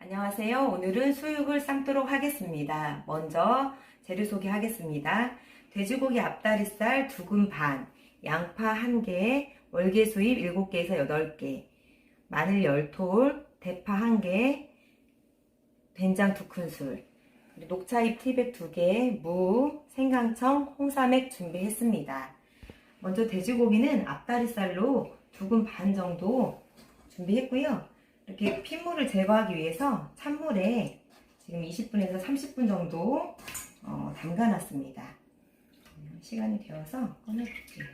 안녕하세요. 오늘은 수육을 삶도록 하겠습니다. 먼저 재료 소개하겠습니다. 돼지고기 앞다리살 2근 반, 양파 1개, 월계수잎 7개에서 8개, 마늘 10톨, 대파 1개, 된장 2큰술, 그리고 녹차잎 티백 2개, 무, 생강청, 홍삼액 준비했습니다. 먼저 돼지고기는 앞다리살로 2근 반 정도 준비했고요. 이렇게 핏물을 제거하기 위해서 찬물에 지금 20분에서 30분 정도 어, 담가놨습니다. 시간이 되어서 꺼내볼게요.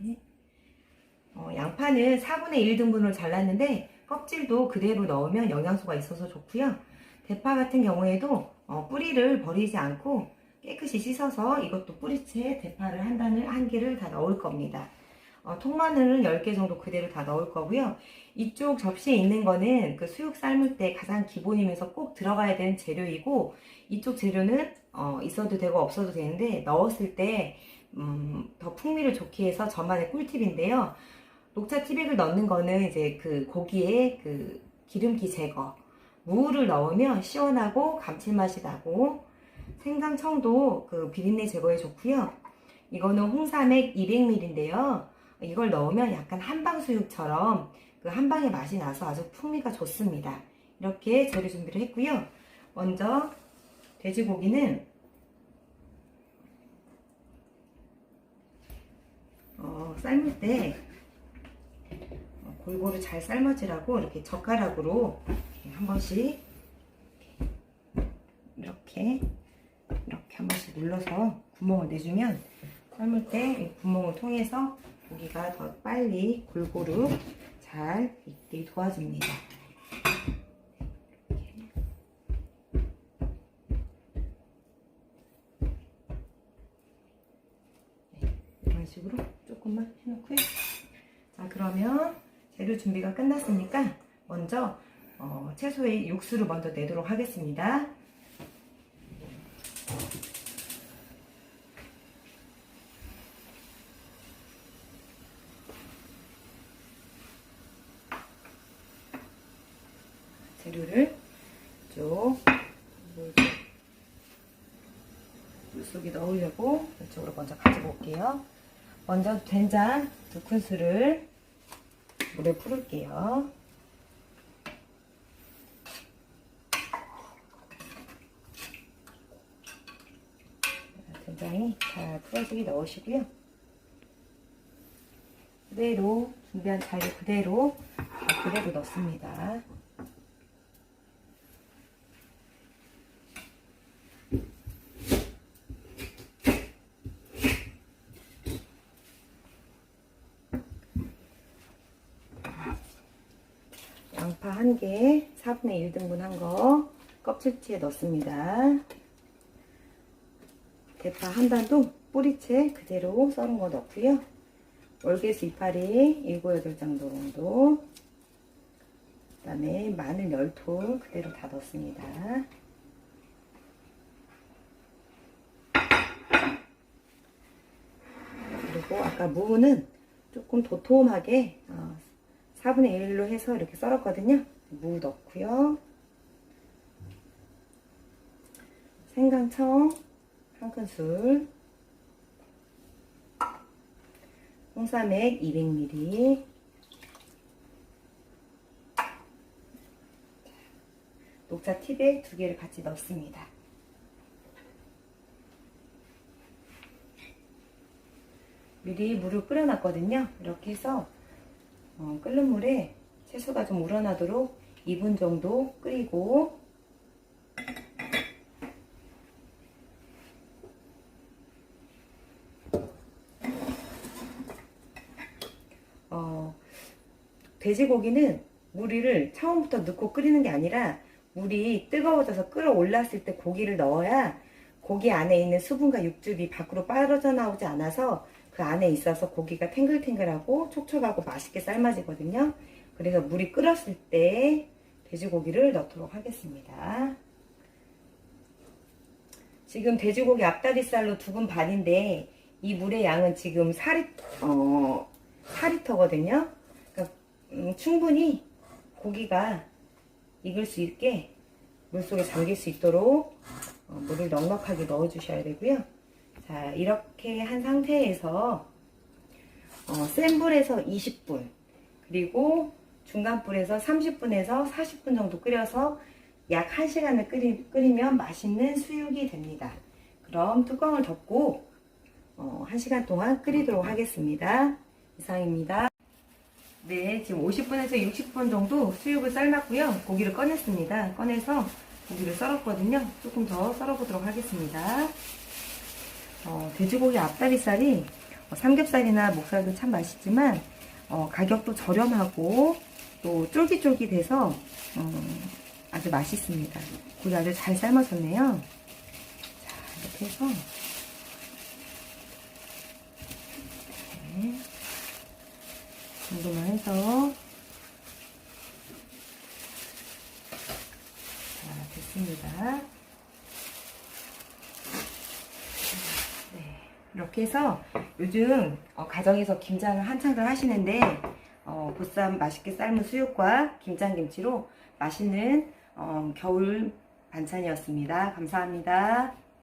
네. 어, 양파는 4분의 1 등분으로 잘랐는데 껍질도 그대로 넣으면 영양소가 있어서 좋고요. 대파 같은 경우에도 어, 뿌리를 버리지 않고 깨끗이 씻어서 이것도 뿌리채 대파를 한 단을 한 개를 다 넣을 겁니다. 어, 통마늘은 10개 정도 그대로 다 넣을 거고요. 이쪽 접시에 있는 거는 그 수육 삶을 때 가장 기본이면서 꼭 들어가야 되는 재료이고 이쪽 재료는 어, 있어도 되고 없어도 되는데 넣었을 때 음, 더 풍미를 좋게 해서 저만의 꿀팁인데요. 녹차 티백을 넣는 거는 이제 그 고기의 그 기름기 제거 무를 넣으면 시원하고 감칠맛이 나고 생강 청도 그 비린내 제거에 좋고요. 이거는 홍삼액 200ml인데요. 이걸 넣으면 약간 한방수육처럼 그 한방의 맛이 나서 아주 풍미가 좋습니다. 이렇게 재료 준비를 했고요. 먼저 돼지고기는 어, 삶을 때 어, 골고루 잘 삶아지라고 이렇게 젓가락으로 한 번씩 이렇게 이렇게 한 번씩 눌러서 구멍을 내주면 삶을 때 구멍을 통해서 고기가 더 빨리 골고루 잘 익게 도와줍니다. 네, 이런 식으로 조금만 해놓고요. 자 그러면 재료 준비가 끝났으니까 먼저 어, 채소의 육수를 먼저 내도록 하겠습니다. 재료를 쭉 물속에 넣으려고 이쪽으로 먼저 가지고 올게요. 먼저 된장 두 큰술을 물에 풀을게요. 된장이 잘 풀어지게 넣으시고요. 그대로 준비한材料 그대로 그대로 넣습니다. 양파 한 개, 4분의 1등분 한 거 껍질째 넣습니다. 대파 한 단도 뿌리채 그대로 썰은 거 넣고요. 월계수 이파리 7, 8장 정도 그 다음에 마늘 10톨 그대로 다 넣습니다. 그리고 아까 무는 조금 도톰하게 어, 4분의 1로 해서 이렇게 썰었거든요. 무 넣고요. 생강청 한 큰술 홍삼액 200ml 녹차 티백 두 개를 같이 넣습니다. 미리 물을 끓여놨거든요. 이렇게 해서 어, 끓는 물에 채소가 좀 우러나도록 2분 정도 끓이고 어, 돼지고기는 물을 처음부터 넣고 끓이는 게 아니라 물이 뜨거워져서 끓어올랐을 때 고기를 넣어야 고기 안에 있는 수분과 육즙이 밖으로 빠져 나오지 않아서 그 안에 있어서 고기가 탱글탱글하고 촉촉하고 맛있게 삶아지거든요. 그래서 물이 끓었을 때 돼지고기를 넣도록 하겠습니다. 지금 돼지고기 앞다리살로 두분 반인데 이 물의 양은 지금 4리, 어, 4리터거든요. 음, 충분히 고기가 익을 수 있게 물속에 잠길 수 있도록 어, 물을 넉넉하게 넣어 주셔야 되고요. 자, 이렇게 한 상태에서 어, 센 불에서 20분 그리고 중간 불에서 30분에서 40분 정도 끓여서 약 1시간을 끓이, 끓이면 맛있는 수육이 됩니다. 그럼 뚜껑을 덮고 어, 1시간 동안 끓이도록 하겠습니다. 이상입니다. 네, 지금 50분에서 60분 정도 수육을 삶았고요. 고기를 꺼냈습니다. 꺼내서 고기를 썰었거든요. 조금 더 썰어보도록 하겠습니다. 어, 돼지고기 앞다리살이 어, 삼겹살이나 목살도 참 맛있지만 어, 가격도 저렴하고 또 쫄깃쫄깃해서 음, 아주 맛있습니다. 고기 아주 잘 삶아졌네요. 자, 이렇게 해서 정도만 해서 자, 됐습니다. 네, 이렇게 해서 요즘 어, 가정에서 김장을 한창들 하시는데 어, 보쌈 맛있게 삶은 수육과 김장김치로 맛있는 어, 겨울 반찬이었습니다. 감사합니다.